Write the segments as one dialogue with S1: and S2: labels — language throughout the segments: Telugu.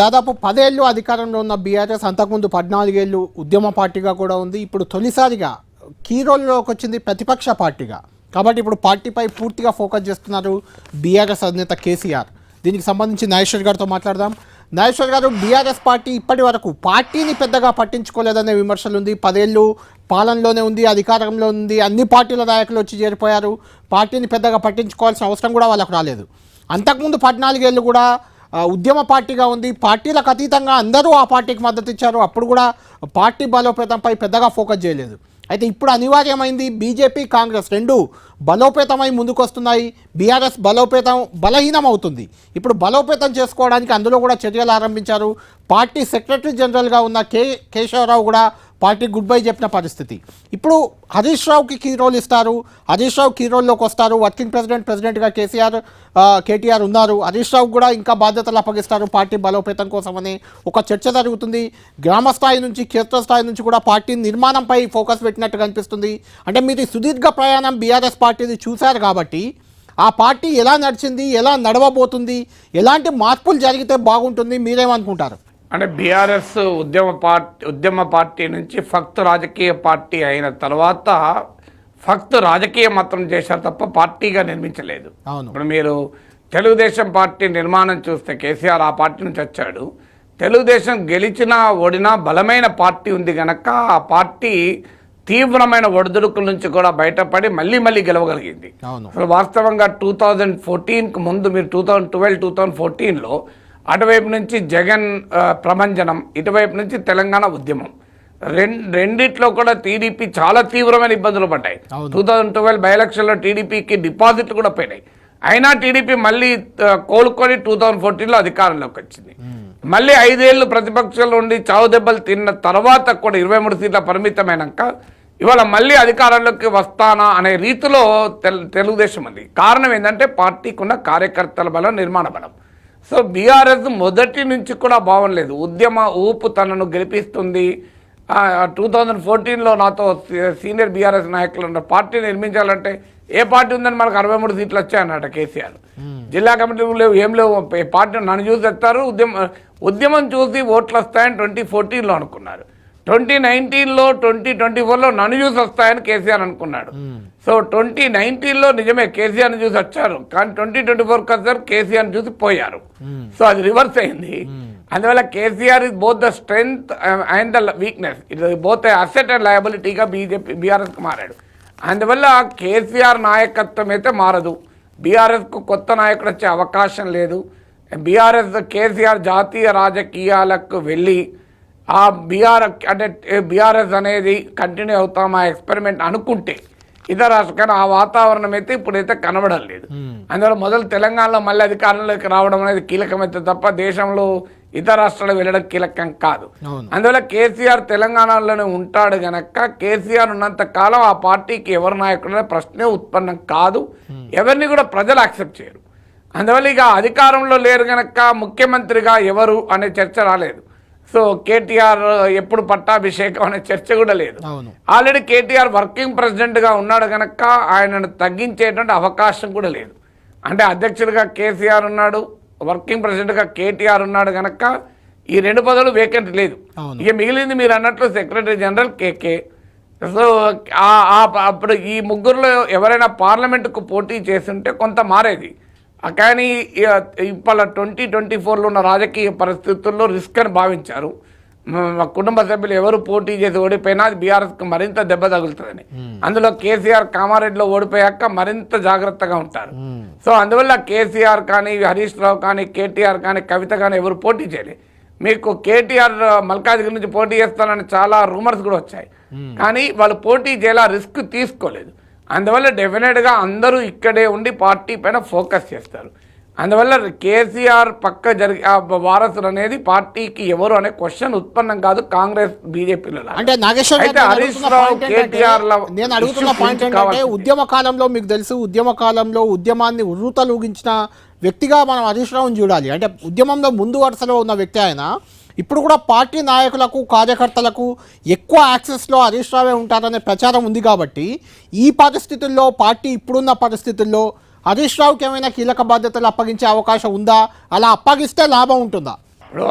S1: దాదాపు పదేళ్ళు అధికారంలో ఉన్న బీఆర్ఎస్ అంతకుముందు పద్నాలుగేళ్ళు ఉద్యమ పార్టీగా కూడా ఉంది. ఇప్పుడు తొలిసారిగా కీ రోల్లోకి వచ్చింది ప్రతిపక్ష పార్టీగా. కాబట్టి ఇప్పుడు పార్టీపై పూర్తిగా ఫోకస్ చేస్తున్నారు బీఆర్ఎస్ అధినేత కేసీఆర్. దీనికి సంబంధించి నాగేశ్వర్ గారితో మాట్లాడదాం. నాగేశ్వర్ గారు బీఆర్ఎస్ పార్టీ ఇప్పటి వరకు పార్టీని పెద్దగా పట్టించుకోలేదనే విమర్శలు ఉంది. పదేళ్ళు పాలనలోనే ఉంది అధికారంలో ఉంది అన్ని పార్టీల నాయకులు వచ్చి చేరిపోయారు. పార్టీని పెద్దగా పట్టించుకోవాల్సిన అవసరం కూడా వాళ్ళకు రాలేదు. అంతకుముందు పద్నాలుగేళ్ళు కూడా ఉద్యమ పార్టీగా ఉంది. పార్టీలకు అతీతంగా అందరూ ఆ పార్టీకి మద్దతు ఇచ్చారు. అప్పుడు కూడా పార్టీ బలోపేతంపై పెద్దగా ఫోకస్ చేయలేదు. అయితే ఇప్పుడు అనివార్యమైంది బీజేపీ కాంగ్రెస్ రెండు బలోపేతమై ముందుకొస్తున్నాయి. బీఆర్ఎస్ బలోపేతం బలహీనం అవుతుంది ఇప్పుడు బలోపేతం చేసుకోవడానికి అందులో కూడా చర్యలు ఆరంభించారు. పార్టీ సెక్రటరీ జనరల్గా ఉన్న కే కేశవరావు కూడా పార్టీ గుడ్ బై చెప్పిన పరిస్థితి. ఇప్పుడు హరీష్ రావుకి కీ రోల్ ఇస్తారు. హరీష్ రావు కీ రోల్లోకి వస్తారు. వర్కింగ్ ప్రెసిడెంట్ ప్రెసిడెంట్గా కేసీఆర్ కేటీఆర్ ఉన్నారు. హరీష్ రావు కూడా ఇంకా బాధ్యతలు అప్పగిస్తారు పార్టీ బలోపేతం కోసమని. ఒక చర్చ జరుగుతుంది. గ్రామ స్థాయి నుంచి క్షేత్ర స్థాయి నుంచి కూడా పార్టీ నిర్మాణంపై ఫోకస్ పెట్టినట్టు కనిపిస్తుంది అంటే మీరు సుదీర్ఘ ప్రయాణం బీఆర్ఎస్ పార్టీది చూశారు కాబట్టి ఆ పార్టీ ఎలా నడిచింది ఎలా నడవబోతుంది ఎలాంటి మార్పులు జరిగితే బాగుంటుంది మీరేమనుకుంటారు?
S2: అంటే బీఆర్ఎస్ ఉద్యమ పార్టీ ఉద్యమ పార్టీ నుంచి ఫక్త్ రాజకీయ పార్టీ అయిన తర్వాత ఫక్త్ రాజకీయ మాత్రం చేశారు తప్ప పార్టీగా నిర్మించలేదు. ఇప్పుడు మీరు తెలుగుదేశం పార్టీ నిర్మాణం చూస్తే కేసీఆర్ ఆ పార్టీ నుంచి వచ్చాడు. తెలుగుదేశం గెలిచినా ఓడినా బలమైన పార్టీ ఉంది గనక ఆ పార్టీ తీవ్రమైన ఒడిదుడుకుల నుంచి కూడా బయటపడి మళ్ళీ మళ్ళీ గెలవగలిగింది. అసలు వాస్తవంగా టూ థౌజండ్ ఫోర్టీన్కి ముందు మీరు two thousand twelve two thousand ఫోర్టీన్లో అటువైపు నుంచి జగన్ ప్రభంజనం ఇటువైపు నుంచి తెలంగాణ ఉద్యమం. రెండిట్లో కూడా టీడీపీ చాలా తీవ్రమైన ఇబ్బందులు పడ్డాయి. టూ థౌజండ్ ట్వెల్వ్ బై ఎలక్షన్లో టీడీపీకి డిపాజిట్లు కూడా పోయినాయి. అయినా టీడీపీ మళ్ళీ కోలుకొని టూ థౌజండ్ ఫోర్టీన్లో అధికారంలోకి వచ్చింది. మళ్ళీ ఐదేళ్ళు ప్రతిపక్షంలో ఉండి చావు దెబ్బలు తిన్న తర్వాత కూడా ఇరవై మూడు సీట్ల పరిమితమైనాక ఇవాళ మళ్ళీ అధికారంలోకి వస్తానా అనే రీతిలో తెల్ తెలుగుదేశం ఉంది. కారణం ఏంటంటే పార్టీకి ఉన్న కార్యకర్తల బలం నిర్మాణ బలం. సో బీఆర్ఎస్ మొదటి నుంచి కూడా బాగోలేదు ఉద్యమ ఊపు తనను గెలిపిస్తుంది. టూ థౌజండ్ ఫోర్టీన్లో నాతో సీనియర్ బీఆర్ఎస్ నాయకులు ఉన్నారు పార్టీ నిర్మించాలంటే ఏ పార్టీ ఉందని మనకు అరవై మూడు సీట్లు వచ్చాయన్నట కేసీఆర్. జిల్లా కమిటీలు లేవు ఏం లేవు. పార్టీ నన్ను చూసి వస్తారు ఉద్యమ ఉద్యమం చూసి ఓట్లు వస్తాయని ట్వంటీ ఫోర్టీన్లో అనుకున్నారు. ట్వంటీ నైన్టీన్లో ట్వంటీ ట్వంటీ ఫోర్లో నన్ను చూసి వస్తాయని కేసీఆర్ అనుకున్నాడు. సో ట్వంటీ నైన్టీన్లో నిజమే కేసీఆర్ని చూసి వచ్చారు. కానీ ట్వంటీ ట్వంటీ ఫోర్కి వచ్చారు కేసీఆర్ని చూసి పోయారు. సో అది రివర్స్ అయింది. అందువల్ల KCR is both the strength and the weakness ఇది బోత్ అసెట్ అండ్ లయబిలిటీగా బీజేపీ బీఆర్ఎస్కి మారాడు. అందువల్ల కేసీఆర్ నాయకత్వం అయితే మారదు. బీఆర్ఎస్కు కొత్త నాయకుడు వచ్చే అవకాశం లేదు. బీఆర్ఎస్ కేసీఆర్ జాతీయ రాజకీయాలకు వెళ్ళి ఆ బీఆర్ అంటే బీఆర్ఎస్ అనేది కంటిన్యూ అవుతాం ఆ ఎక్స్పెరిమెంట్ అనుకుంటే ఇతర రాష్ట్ర ఆ వాతావరణం అయితే ఇప్పుడైతే కనబడం లేదు. అందువల్ల మొదలు తెలంగాణలో మళ్ళీ అధికారంలోకి రావడం అనేది కీలకమైతే తప్ప దేశంలో ఇతర రాష్ట్రాలకు వెళ్ళడం కీలకం కాదు. అందువల్ల కేసీఆర్ తెలంగాణలోనే ఉంటాడు గనక కేసీఆర్ ఉన్నంత కాలం ఆ పార్టీకి ఎవరు నాయకుడు ప్రశ్నే ఉత్పన్నం కాదు. ఎవరిని కూడా ప్రజలు యాక్సెప్ట్ చేయరు. అందువల్ల ఇక అధికారంలో లేరు గనక ముఖ్యమంత్రిగా ఎవరు అనే చర్చ రాలేదు. సో కేటీఆర్ ఎప్పుడు పట్టాభిషేకం అనే చర్చ కూడా లేదు. ఆల్రెడీ కేటీఆర్ వర్కింగ్ ప్రెసిడెంట్గా ఉన్నాడు కనుక ఆయనను తగ్గించేటువంటి అవకాశం కూడా లేదు. అంటే అధ్యక్షుడిగా కేసీఆర్ ఉన్నాడు వర్కింగ్ ప్రెసిడెంట్గా కేటీఆర్ ఉన్నాడు కనుక ఈ రెండు పదవులు వేకెంట్ లేదు. ఇక మిగిలింది మీరు అన్నట్లు సెక్రటరీ జనరల్ కేకే. సో అప్పుడు ఈ ముగ్గురులో ఎవరైనా పార్లమెంటుకు పోటీ చేస్తుంటే కొంత మారేది. కానీ ఇ- ఇవాళ ట్వంటీ ట్వంటీ ఫోర్లో ఉన్న రాజకీయ పరిస్థితుల్లో రిస్క్ అని భావించారు. కుటుంబ సభ్యులు ఎవరు పోటీ చేసి ఓడిపోయినా అది బీఆర్ఎస్కి మరింత దెబ్బ తగులుతుందని. అందులో కేసీఆర్ కామారెడ్డిలో ఓడిపోయాక మరింత జాగ్రత్తగా ఉంటారు. సో అందువల్ల కేసీఆర్ కానీ హరీష్ రావు కానీ కేటీఆర్ కానీ కవిత కానీ ఎవరు పోటీ చేయలేదు మీకు కేటీఆర్ మల్కాజ్గిరి నుంచి పోటీ చేస్తానని చాలా రూమర్స్ కూడా వచ్చాయి. కానీ వాళ్ళు పోటీ చేయాల రిస్క్ తీసుకోలేదు. అందువల్ల డెఫినెట్గా అందరూ ఇక్కడే ఉండి పార్టీ పైన ఫోకస్ చేస్తారు. అందువల్ల కేసీఆర్ పక్క జరిగి వారసులు అనేది పార్టీకి ఎవరు అనే క్వశ్చన్ ఉత్పన్నం కాదు కాంగ్రెస్ బీజేపీలో
S1: అంటే నాగేశ్వర్
S2: అయితే హరీష్ రావు, కేటీఆర్
S1: నేను అడుగుతున్న
S2: issue
S1: పాయింట్ ఏంటంటే
S2: కావాల్సింది.
S1: ఉద్యమ కాలంలో మీకు తెలుసు ఉద్యమ కాలంలో ఉద్యమాన్ని ఉర్రూతలూగించిన వ్యక్తిగా మనం హరీష్ రావుని చూడాలి. అంటే ఉద్యమంలో ముందు వరుసలో ఉన్న వ్యక్తి ఆయన. ఇప్పుడు కూడా పార్టీ నాయకులకు కార్యకర్తలకు ఎక్కువ యాక్సెస్లో హరీష్ రావే ఉంటారనే ప్రచారం ఉంది కాబట్టి ఈ పరిస్థితుల్లో పార్టీ ఇప్పుడున్న పరిస్థితుల్లో హరీష్ రావుకి ఏమైనా కీలక బాధ్యతలు అప్పగించే అవకాశం ఉందా? అలా అప్పగిస్తే లాభం ఉంటుందా?
S2: ఇప్పుడు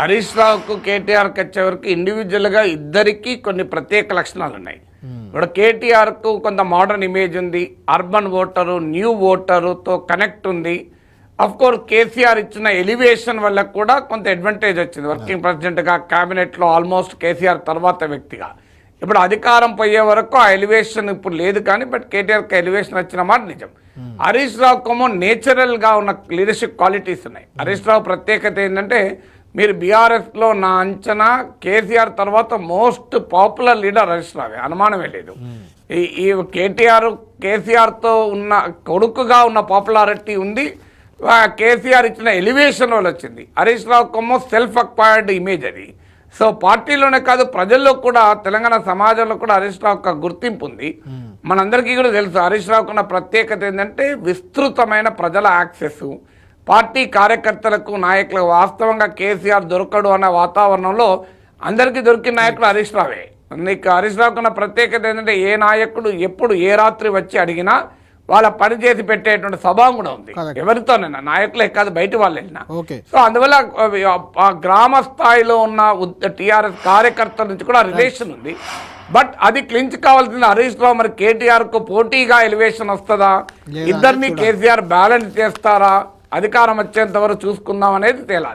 S2: హరీష్ రావుకు కేటీఆర్కి వచ్చే వరకు ఇండివిజువల్గా ఇద్దరికి కొన్ని ప్రత్యేక లక్షణాలు ఉన్నాయి. ఇప్పుడు కేటీఆర్కు కొంత మోడర్న్ ఇమేజ్ ఉంది. అర్బన్ ఓటరు న్యూ ఓటరుతో కనెక్ట్ ఉంది. కోర్స్ కేసీఆర్ ఇచ్చిన ఎలివేషన్ వల్ల కూడా కొంత అడ్వాంటేజ్ వచ్చింది. వర్కింగ్ ప్రెసిడెంట్గా క్యాబినెట్లో ఆల్మోస్ట్ కేసీఆర్ తర్వాత వ్యక్తిగా. ఇప్పుడు అధికారం పోయే వరకు ఆ ఎలివేషన్ ఇప్పుడు లేదు కానీ బట్ కేటీఆర్కి ఎలివేషన్ వచ్చిన మాట నిజం. హరీష్ రావు కొమ్మో నేచురల్గా ఉన్న లీడర్షిప్ క్వాలిటీస్ ఉన్నాయి. హరీష్ రావు ప్రత్యేకత ఏంటంటే మీరు బీఆర్ఎస్లో నా అంచనా కేసీఆర్ తర్వాత మోస్ట్ పాపులర్ లీడర్ హరీష్ రావే. అనుమానమే లేదు. ఈ ఈ కేటీఆర్ కేసీఆర్తో ఉన్న కొడుకుగా ఉన్న పాపులారిటీ ఉంది. కేసీఆర్ ఇచ్చిన ఎలివేషన్ వల్ల వచ్చింది. హరీష్ రావు కొమ్మో సెల్ఫ్ అక్వైర్డ్ ఇమేజ్ అది. సో పార్టీలోనే కాదు ప్రజల్లో కూడా తెలంగాణ సమాజంలో కూడా హరీష్ రావు ఒక గుర్తింపు ఉంది. మనందరికీ కూడా తెలుసు హరీష్ రావుకు ఉన్న ప్రత్యేకత ఏంటంటే విస్తృతమైన ప్రజల యాక్సెస్ పార్టీ కార్యకర్తలకు నాయకులకు వాస్తవంగా కేసీఆర్ దొరకడు అన్న వాతావరణంలో అందరికీ దొరికిన నాయకుడు హరీష్ రావే. నీకు హరీష్ రావుకు ఉన్న ప్రత్యేకత ఏంటంటే ఏ నాయకుడు ఎప్పుడు ఏ రాత్రి వచ్చి అడిగినా వాళ్ళ పని చేసి పెట్టేటువంటి స్వభావం కూడా ఉంది. ఎవరితోనైనా నాయకులే కాదు బయట వాళ్ళు వెళ్ళినా సో అందువల్ల ఆ- గ్రామ స్థాయిలో ఉన్న టిఆర్ఎస్ కార్యకర్తల నుంచి కూడా రిలేషన్ ఉంది. బట్ అది క్లించ్ కావాల్సింది హరీష్ రావు. మరి కేటీఆర్కు పోటీగా ఎలివేషన్ వస్తుందా? ఇద్దరిని. కేసీఆర్ బ్యాలెన్స్ చేస్తారా? అధికారం వచ్చేంత వరకు చూసుకుందాం అనేది తేలాలి.